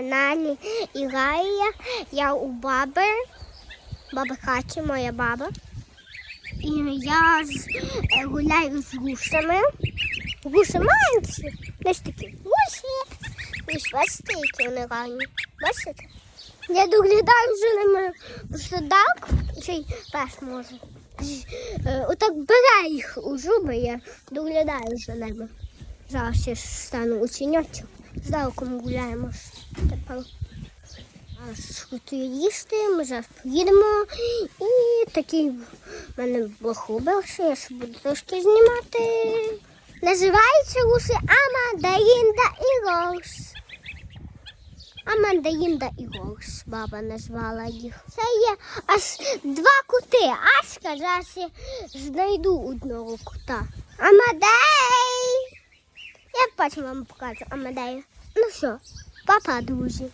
каналі Ірая. Я у баби. Баба Каті, моя баба. І я з- е, гуляю з гусами. Гуси маленькі. Ось такі гусі. Ось бачите, які вони гарні. Бачите? Я доглядаю за ними так, цей пес може. Е, Отак бере їх у зуби, я доглядаю за ними. Зараз я стану ученячок. Здалеку ми гуляємо тепер. Ми зараз поїдемо. І такий в мене блохубер, що я ще буду трошки знімати. Називається гуси Амандарінда і Роуз. Амандарінда і Роуз баба назвала їх. Це є аж два кути. Аська, зараз я знайду одного кута. Амадей! Я потім вам покажу Амадею. Ну що, Papa Duzi.